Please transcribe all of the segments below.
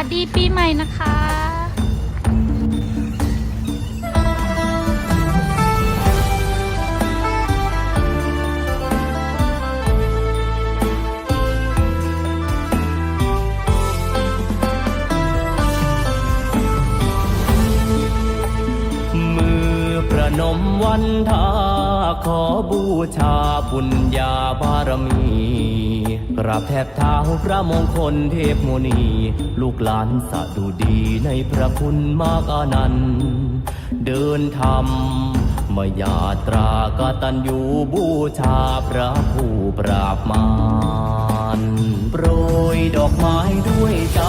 วัสดีปีใหม่นะคะมือประนมวันทา ขอบูชาบุญญาบารมีกราบแทบเท้าพระมงคลเทพมุนี ลูกหลานสะดุดีในพระคุณมากอนันต์เดินธรรมมยาตรากตัญญูบูชาพระผู้ปราบมารโปรยดอกไม้ด้วยใจ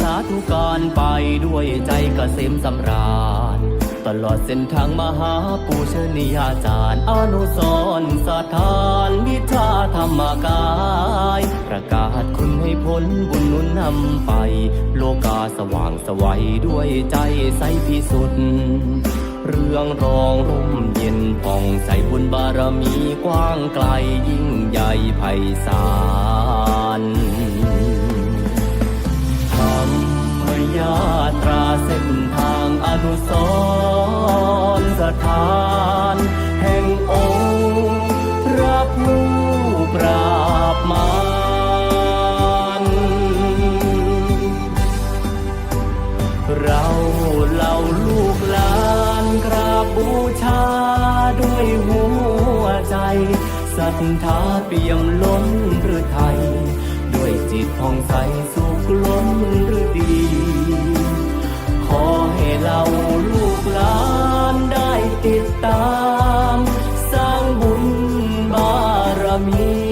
สาธุการไปด้วยใจกเกษมสำราญ ตลอดเส้นทางมหาปูชนียาจารย์อนุสรณ์สถานวิชาธรรมกาย ประกาศคุณให้พ้นบุญนุนนำไป โลกาสว่างสวัยด้วยใจใสพิสุทธิ์เรื่องรองร่มเย็นผ่องใสบุญบารมีกว้างไกลยิ่งใหญ่ไพศาลธรรมยาตราเส้นทางอนุสร ณ์สถาน แห่งองค์พระผู้ปราบมารเราเหล่าลูกหลานกราบบูชาด้วยหัวใจศรัทธาเปี่ยมล้นหรือไทย ด้วยจิตผ่องใสสุขล้นหรือดี ขอให้เราลูกหลาน ติดตาม สร้างบุญบารมี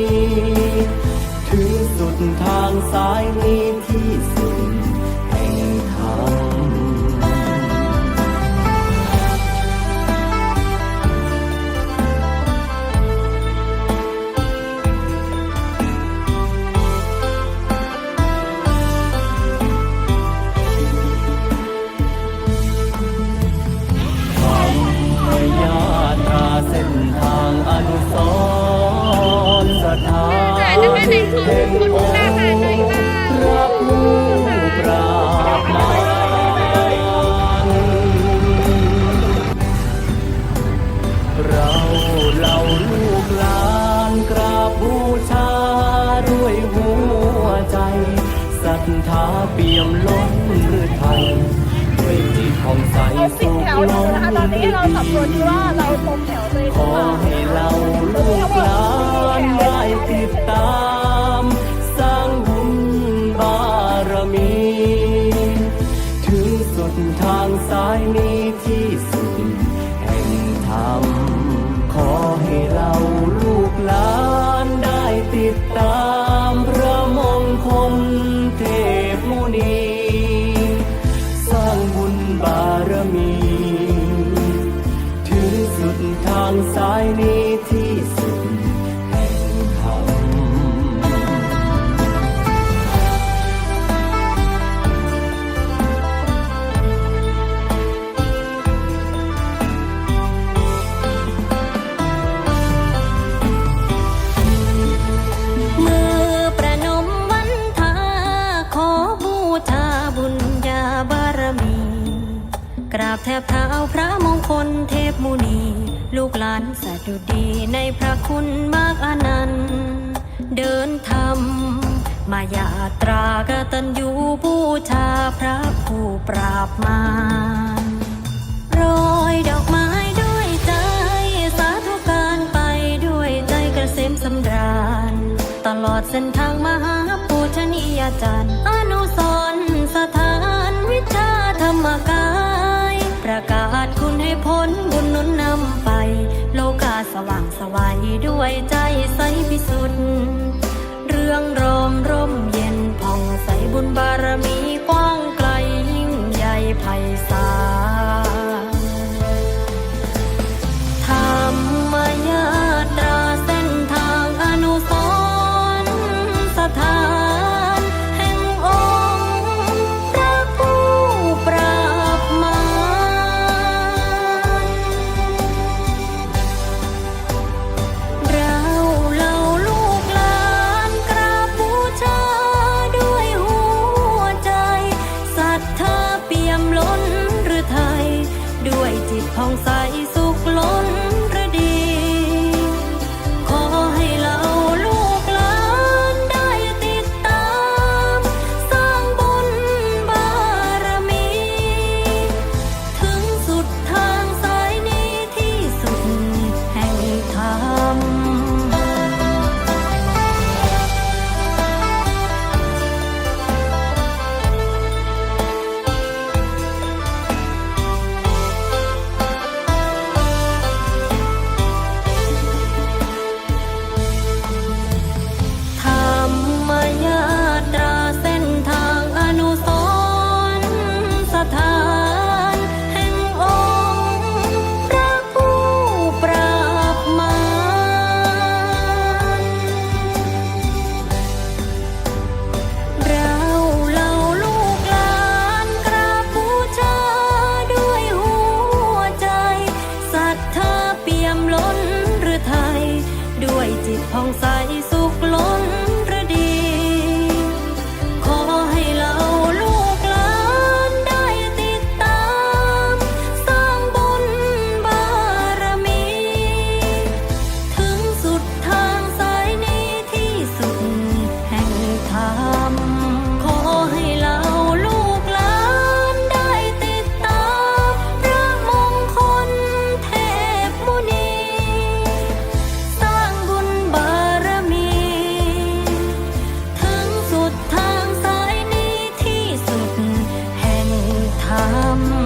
แห่งองค์พระผู้ปราบมารเราเหล่าลูกหลานกราบบูชาด้วยหัวใจศรัทธาเปี่ยมล้น ด้วยจิตของใสเราสิสุบขแถวอยู่ล้นะคะตอนนี้เราสับสนว่าเราตรงแถวเลยขอให้เราลูกหลานได้ติดตาม สร้างบุญบารมี ถึงสุดทางสายนี้ที่สุด ดทา ราบแทบเท้าพระมงคลเทพมุนี ลูกหลานสะดุดีในพระคุณมากอนันต์ เดินธรรมมายาตรากตัญญูบูชาพระผู้ปราบมารโรยดอกไม้ด้วยใจ สาธุการไปด้วยใจกระเสมสำราญ ตลอดเส้นทางมหาปูชนียาจารย์ วยใจใสพิสุทธิ์เรื่องรอมร่มเย็นผ่องใสบุญบารมีกว้างไกลยิ่งใหญ่ไพศาลธรรมยาตราเส้นทางอนุสรณ์สถาน অন্য